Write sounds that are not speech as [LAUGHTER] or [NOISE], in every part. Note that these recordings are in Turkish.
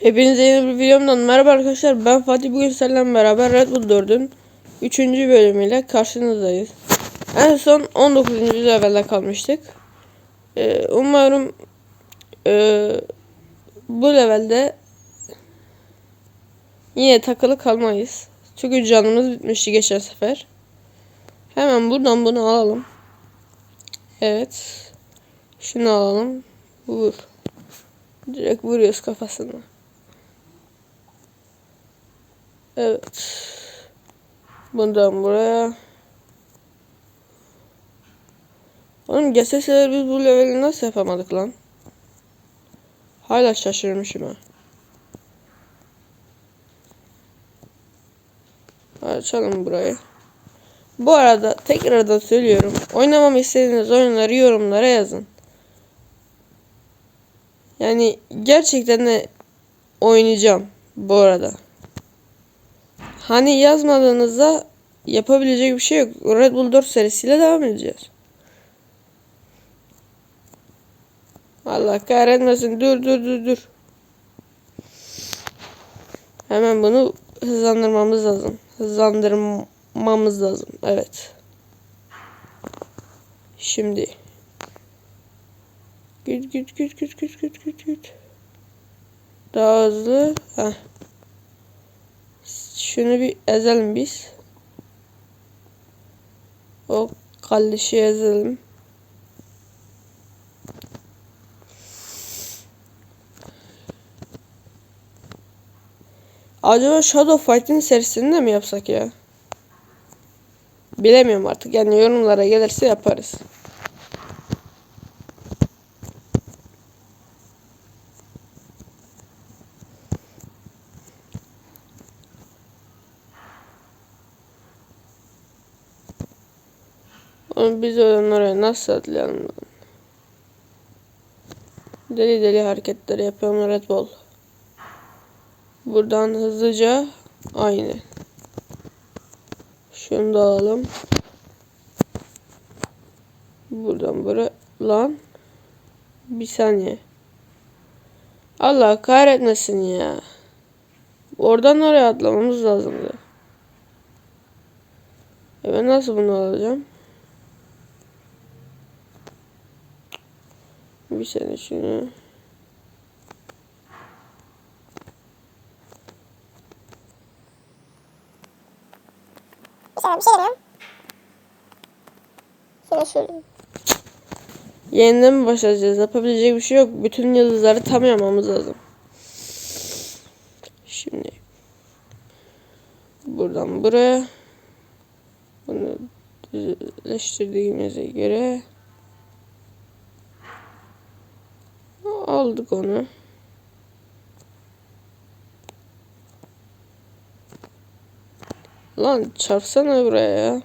Hepinize yeni bir videomdan merhaba arkadaşlar. Ben Fatih bugün sizlerle beraber Red Bull 4'ün 3. bölümüyle karşınızdayız. En son 19. levelde kalmıştık. Ee, umarım e, bu levelde yine takılı kalmayız. Çünkü canımız bitmişti geçen sefer. Hemen buradan bunu alalım. Evet. Şunu alalım. Vur. Direkt vuruyoruz kafasına. Evet. Bundan buraya. Oğlum geçen sefer biz bu leveli nasıl yapamadık lan? Hala şaşırmışım ha. Açalım burayı. Bu arada tekrardan söylüyorum. Oynamamı istediğiniz oyunları yorumlara yazın. Yani gerçekten de oynayacağım bu arada. Hani yazmadığınızda yapabilecek bir şey yok. Red Bull 4 serisiyle devam edeceğiz. Allah kahretmesin. Dur dur dur dur. Hemen bunu hızlandırmamız lazım. Hızlandırmamız lazım. Evet. Şimdi. Güt güt güt güt güt güt güt güt. Daha hızlı. Heh. Şunu bir ezelim biz. O kallişi ezelim. Acaba Shadow Fight'in serisinde mi yapsak ya? Bilemiyorum artık. Yani yorumlara gelirse yaparız. Biz oraya nasıl atlayalım lan? Deli deli hareketler yapıyorum Red Bull. Buradan hızlıca aynı. Şunu da alalım. Buradan buraya lan. Bir saniye. Allah kahretmesin ya. Oradan oraya atlamamız lazımdı. E ben nasıl bunu alacağım? Bir saniye şunu. Bir şey deniyorum. Şöyle. Yeniden mi başlayacağız? Yapabilecek bir şey yok. Bütün yıldızları tam yapmamız lazım. Şimdi buradan buraya bunu düzleştirdiğimize göre aldık onu. Lan çarpsana buraya ya.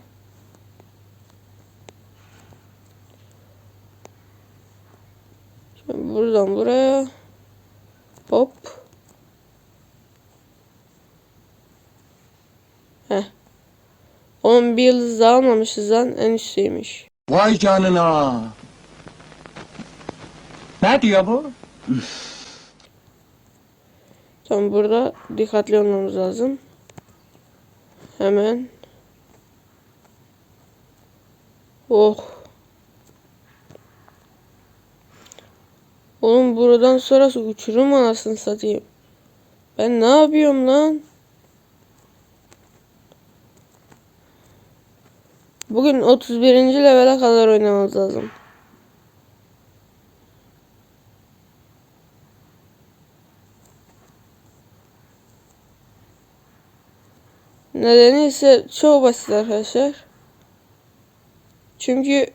Şimdi buradan buraya. Hop. Heh. Onun bir yıldız daha almamışız lan. En üstteymiş. Vay canına. Ne diyor bu? Tamam burada dikkatli olmamız lazım. Hemen. Oh. Oğlum buradan sonrası uçurum anasını satayım. Ben ne yapıyorum lan? Bugün 31. levele kadar oynamamız lazım. Nedeni ise çok basit arkadaşlar. Çünkü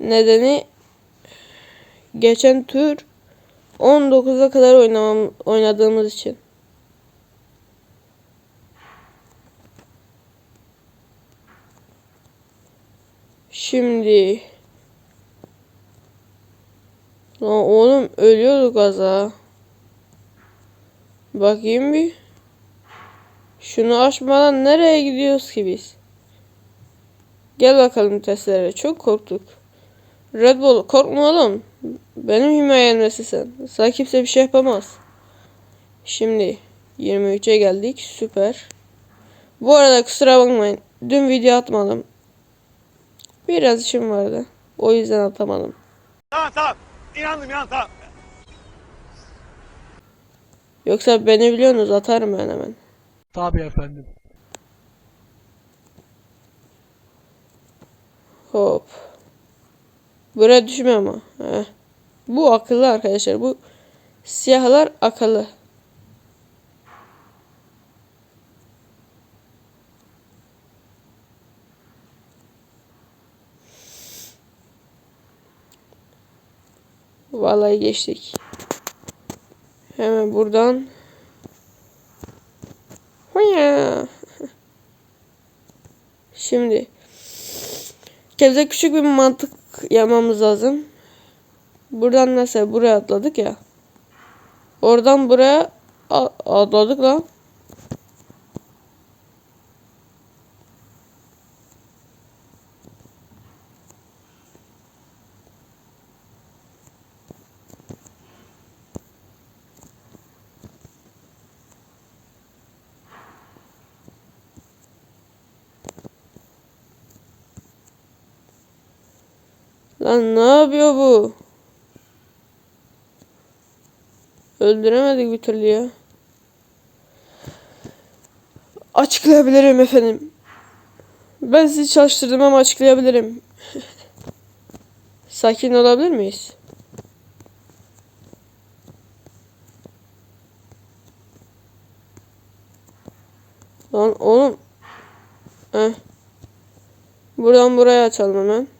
nedeni geçen tur 19'a kadar oynamam oynadığımız için. Şimdi Lan oğlum ölüyorduk az. Bakayım bir. Şunu açmadan nereye gidiyoruz ki biz? Gel bakalım testlere. Çok korktuk. Red Bull korkma oğlum. Benim himayemdesin sen. Sana kimse bir şey yapamaz. Şimdi 23'e geldik. Süper. Bu arada kusura bakmayın. Dün video atmadım. Biraz işim vardı. O yüzden atamadım. Tamam tamam. İnandım ya tamam. Yoksa beni biliyorsunuz atarım ben hemen. Tabii efendim. Hop. Buraya düşme ama. Heh. Bu akıllı arkadaşlar. Bu siyahlar akıllı. Vallahi geçtik. Hemen buradan. Hıya. Şimdi Kevze küçük bir mantık yapmamız lazım. Buradan mesela buraya atladık ya. Oradan buraya atladık lan. Lan ne yapıyor bu? Öldüremedik bir türlü ya. Açıklayabilirim efendim. Ben sizi çalıştırdım ama açıklayabilirim. [LAUGHS] Sakin olabilir miyiz? Lan oğlum. Heh. Buradan buraya açalım hemen.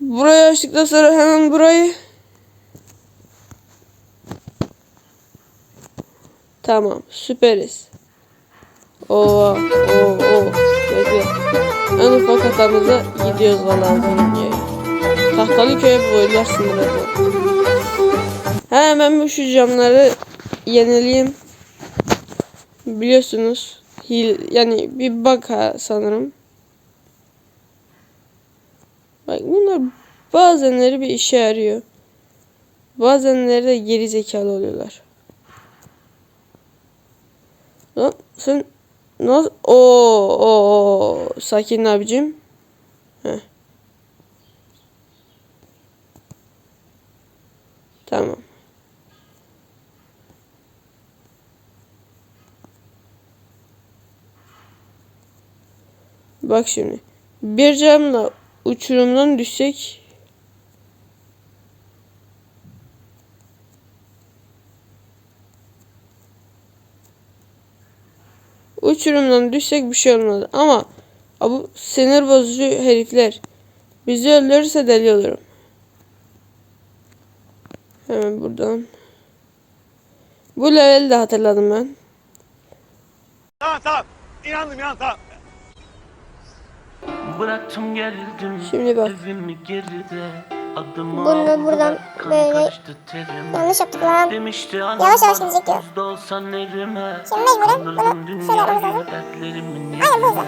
Burayı açtıktan sonra hemen burayı. Tamam süperiz. Oo, oo, oo. Bekle. En ufak hatamıza gidiyoruz vallahi dünyaya. Tahtalı köye boylar sınırladı. Hemen şu camları yenileyim. Biliyorsunuz. Hil, yani bir ha, sanırım. Bak bunlar bazenleri bir işe yarıyor. Bazenleri de geri zekalı oluyorlar. Lan sen nasıl Oo, oo, sakin abicim. Heh. Tamam. Bak şimdi. Bir camla uçurumdan düşsek uçurumdan düşsek bir şey olmadı ama bu sinir bozucu herifler bizi öldürürse deli olurum. Hemen buradan. Bu leveli de hatırladım ben. Tamam tamam. İnandım ya tamam. Bıraktım geldim Şimdi bak. evimi geride Adım Bunu buradan böyle Yanlış yaptık lan. Yavaş yavaş gidecek diyor. Şimdi mecburen bunu şöyle lazım. dertlerimin Aynen böyle.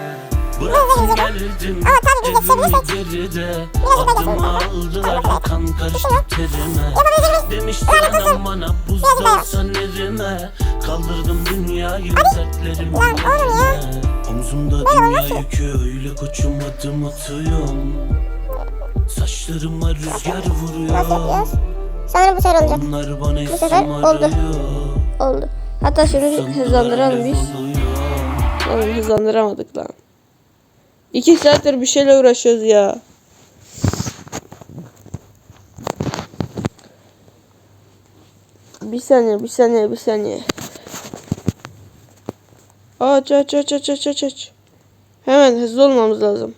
yerine Bıraktım geldim Ama tabii biz yetişebilirsek evimi geride Biraz daha Adımı yapalım. aldılar kan karıştı terime Yapabilecek miyiz? Demişti Lanet olsun. anam bana buzda Biraz daha yap. olsan nerime Kaldırdım dünyayı dertlerimin Lan oğlum ya. Omzumda dünya yükü öyle koçum adım atıyorum Saçlarıma rüzgar vuruyor Nasıl yapıyoruz? Sanırım bu sefer olacak. Onlar bana Bu sefer oldu. Oldu. Hatta şimdi hızlandıralım biz. Oğlum hızlandıramadık lan. İki saattir bir şeyle uğraşıyoruz ya. Bir saniye, bir saniye, bir saniye. Aç, aç, aç, aç, aç, aç, aç. Hemen hızlı olmamız lazım.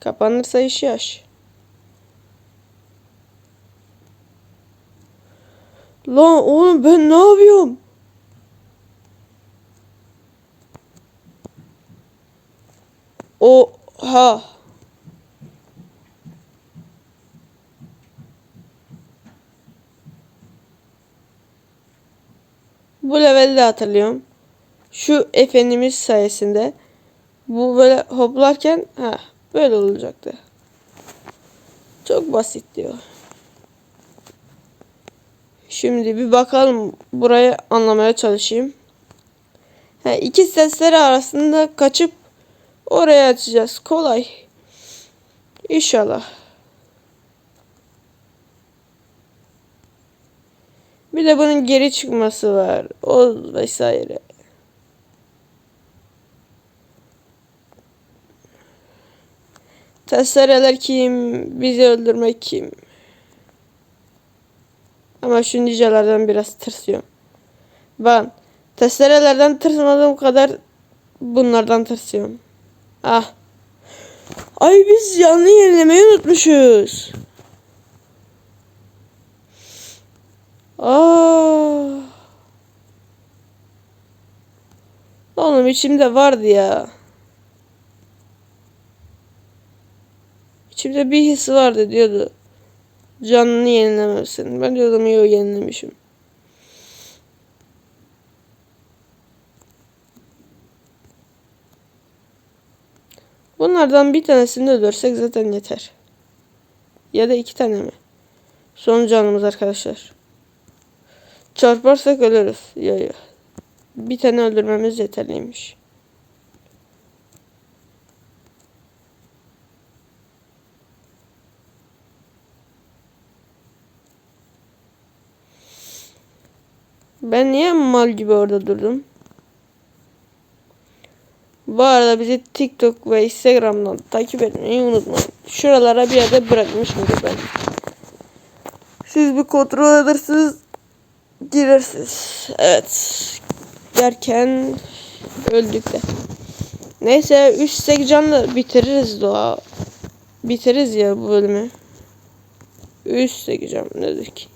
Kapanırsa iş yaş. Lan oğlum ben ne yapıyorum? Oha. Bu leveli de hatırlıyorum. Şu efendimiz sayesinde bu böyle hoplarken ha böyle olacaktı. Çok basit diyor. Şimdi bir bakalım burayı anlamaya çalışayım. Ha, iki sesleri arasında kaçıp oraya açacağız. Kolay. İnşallah. Bir de bunun geri çıkması var. O vesaire. Testereler kim? Bizi öldürmek kim? Ama şu nicelerden biraz tırsıyorum. Ben testerelerden tırsmadığım kadar bunlardan tırsıyorum. Ah. Ay biz yanlı yenilemeyi unutmuşuz. Aa. Oğlum içimde vardı ya. İçimde bir his vardı diyordu. Canını yenilemesin. Ben diyordum yok yenilemişim. Bunlardan bir tanesini öldürsek zaten yeter. Ya da iki tane mi? Son canımız arkadaşlar. Çarparsak ölürüz. Ya ya. Bir tane öldürmemiz yeterliymiş. Ben niye mal gibi orada durdum? Bu arada bizi TikTok ve Instagram'dan takip etmeyi unutmayın. Şuralara bir yerde bırakmışımdır ben. Siz bir kontrol edersiniz. Girersiniz. Evet. Derken öldük de. Neyse 3 sek canla bitiririz doğa. Bitiririz ya bu bölümü. 3 sek can nedir ki?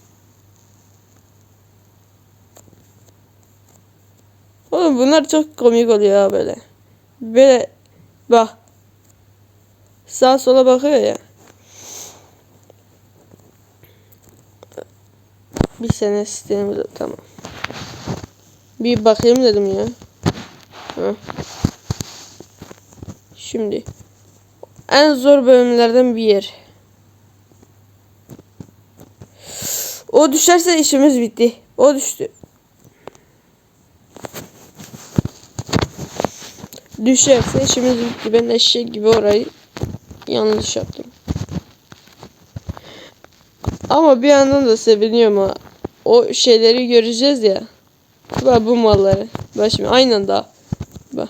Oğlum bunlar çok komik oluyor böyle. Böyle bak. Sağa sola bakıyor ya. Bir sene sistemimiz tamam. Bir bakayım dedim ya. Hı. Şimdi en zor bölümlerden bir yer. O düşerse işimiz bitti. O düştü. Düşerse işimiz bitti. Ben eşek gibi orayı yanlış yaptım. Ama bir yandan da seviniyorum ha. O şeyleri göreceğiz ya. Bak bu malları. Bak şimdi aynı anda. Bak.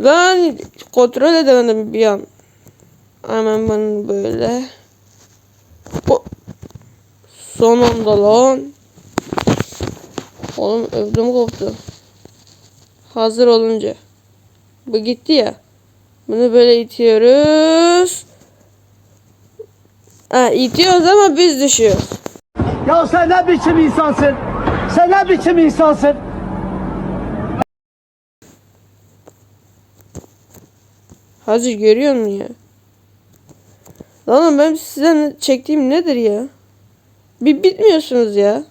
Lan kontrol edemedim bir an. Hemen ben böyle. O. Son anda lan. Oğlum ödüm koptu. Hazır olunca. Bu gitti ya. Bunu böyle itiyoruz. Ha, itiyoruz ama biz düşüyoruz. Ya sen ne biçim insansın? Sen ne biçim insansın? Hacı görüyor musun ya? Lan ben sizden çektiğim nedir ya? Bir bitmiyorsunuz ya.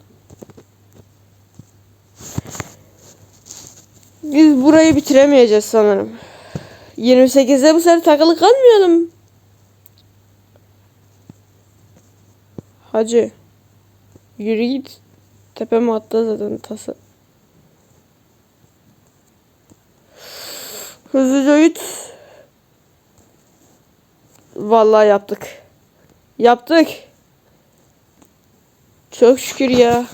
Biz burayı bitiremeyeceğiz sanırım. 28'de bu sefer takılı kalmayalım. Hacı. Yürü git. Tepeme attı zaten tası. Hızlıca git. Vallahi yaptık. Yaptık. Çok şükür ya.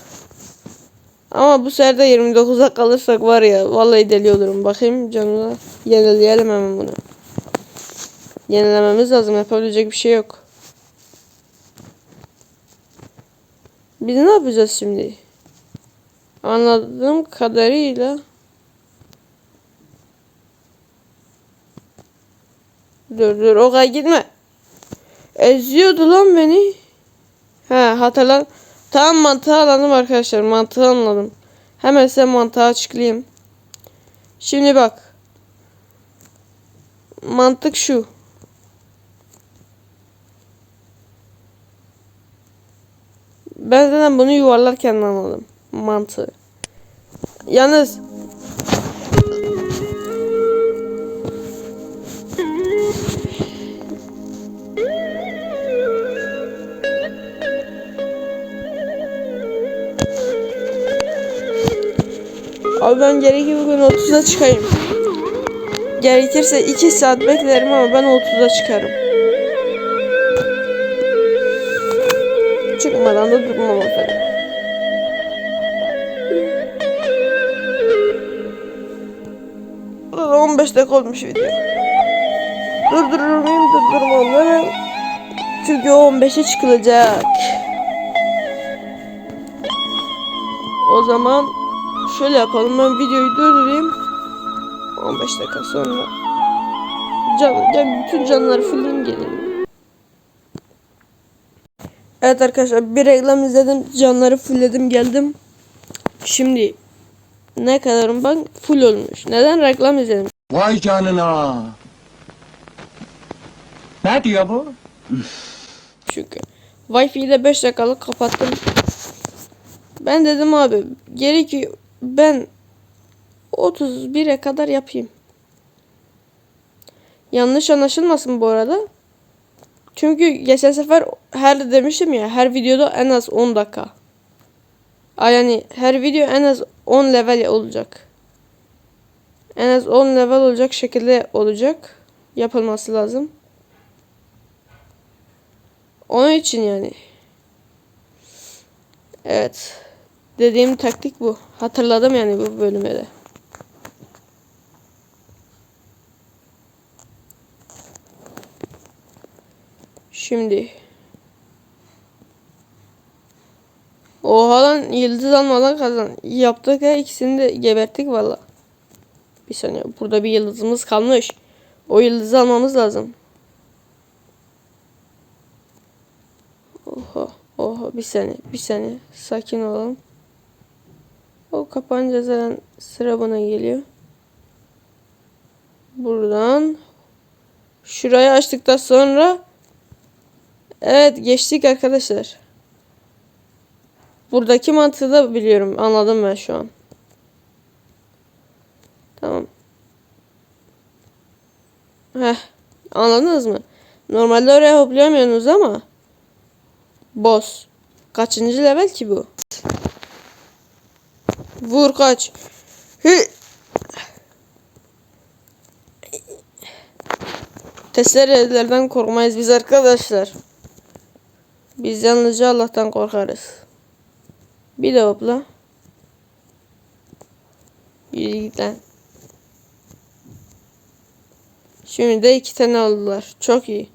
Ama bu sefer de 29'a kalırsak var ya vallahi deli olurum. Bakayım canına. Yenileyelim hemen bunu. Yenilememiz lazım. Yapabilecek bir şey yok. Biz ne yapacağız şimdi? Anladığım kadarıyla Dur dur o kadar gitme. Eziyordu lan beni. Ha hatırlan. Tamam mantığı anladım arkadaşlar. Mantığı anladım. Hemen size mantığı açıklayayım. Şimdi bak. Mantık şu. Ben zaten bunu yuvarlarken anladım. Mantığı. Yalnız Abi ben gerekli bugün 30'a çıkayım. Gerekirse 2 saat beklerim ama ben 30'a çıkarım. Çıkmadan da durmam efendim. Burada 15 dakika olmuş video. Durdurur muyum? Durdurmam da Çünkü o 15'e çıkılacak. O zaman şöyle yapalım. Ben videoyu durdurayım. 15 dakika sonra can, can bütün canları fulleyim geleyim. Evet arkadaşlar bir reklam izledim. Canları fullledim geldim. Şimdi ne kadarım ben full olmuş. Neden reklam izledim? Vay canına. Ne diyor bu? Çünkü Wi-Fi'yi de 5 dakikalık kapattım. Ben dedim abi geri ki ben 31'e kadar yapayım. Yanlış anlaşılmasın bu arada. Çünkü geçen sefer her demiştim ya her videoda en az 10 dakika. Yani her video en az 10 level olacak. En az 10 level olacak şekilde olacak. Yapılması lazım. Onun için yani. Evet. Dediğim taktik bu. Hatırladım yani bu bölüme de. Şimdi. Oha lan yıldız almadan kazan. Yaptık ya ikisini de geberttik valla. Bir saniye burada bir yıldızımız kalmış. O yıldızı almamız lazım. Oha, oha bir saniye, bir saniye. Sakin olalım. O kapanınca zaten sıra bana geliyor. Buradan şurayı açtıktan sonra evet geçtik arkadaşlar. Buradaki mantığı da biliyorum. Anladım ben şu an. Tamam. Heh. Anladınız mı? Normalde oraya hoplayamıyorsunuz ama Boss. Kaçıncı level ki bu? Vur kaç. Hı. Testerelerden korkmayız biz arkadaşlar. Biz yalnızca Allah'tan korkarız. Bir de hopla. Yürü git. Şimdi de iki tane aldılar. Çok iyi.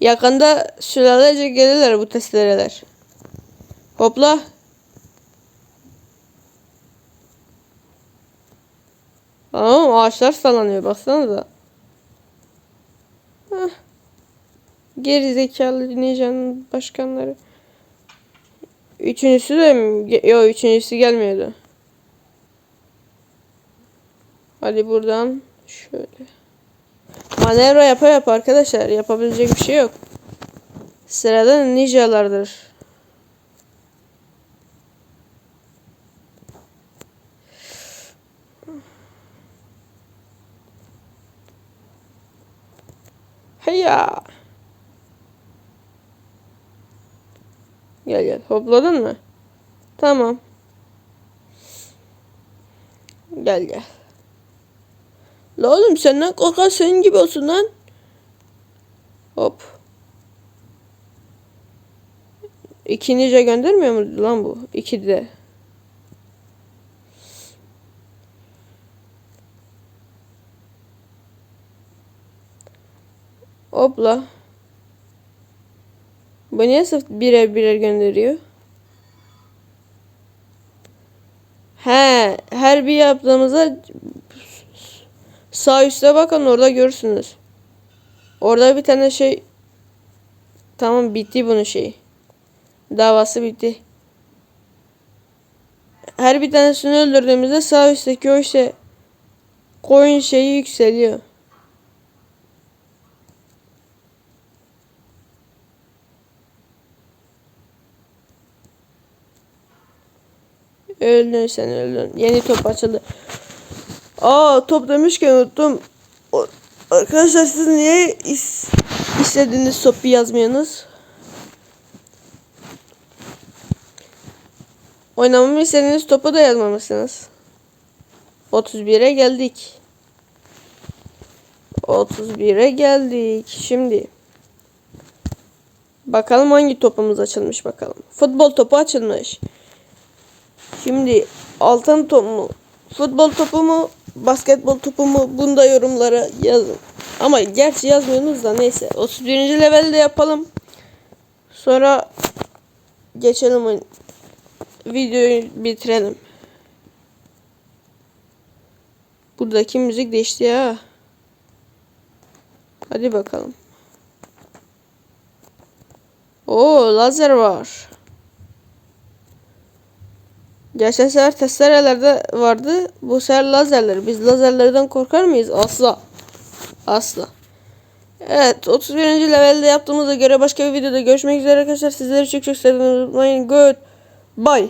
Yakında sülalece gelirler bu testereler. Hopla. Aa, ağaçlar sallanıyor baksanıza. Heh. Geri zekalı ninjanın başkanları. Üçüncüsü de mi? Yok üçüncüsü gelmiyordu. Hadi buradan şöyle. Manevra yapa yap arkadaşlar. Yapabilecek bir şey yok. Sırada ninjalardır. Hayya. Gel gel. Hopladın mı? Tamam. Gel gel. La oğlum senden korkan senin gibi olsun lan. Hop. İki göndermiyor mu lan bu? İki de. Hopla. Bu niye sırf birer birer gönderiyor? He, her bir yaptığımızda sağ üstte bakın orada görürsünüz. Orada bir tane şey tamam bitti bunun şeyi. Davası bitti. Her bir tanesini öldürdüğümüzde sağ üstteki o işte koyun şeyi yükseliyor. Öldün sen öldün. Yeni top açıldı. Aa top demişken unuttum. Arkadaşlar siz niye is istediğiniz topu yazmıyorsunuz? Oynamamı istediğiniz topu da yazmamışsınız. 31'e geldik. 31'e geldik. Şimdi bakalım hangi topumuz açılmış bakalım. Futbol topu açılmış. Şimdi altın top mu? Futbol topu mu? Basketbol topu mu? Bunu da yorumlara yazın. Ama gerçi yazmıyorsunuz da neyse. 31. levelde yapalım. Sonra geçelim videoyu bitirelim. Buradaki müzik değişti ya. Hadi bakalım. Oo lazer var. Geçen sefer testerelerde vardı. Bu sefer lazerler. Biz lazerlerden korkar mıyız? Asla. Asla. Evet 31. levelde yaptığımıza göre başka bir videoda görüşmek üzere arkadaşlar. Sizleri çok çok sevdiğimi unutmayın. Good. Bye.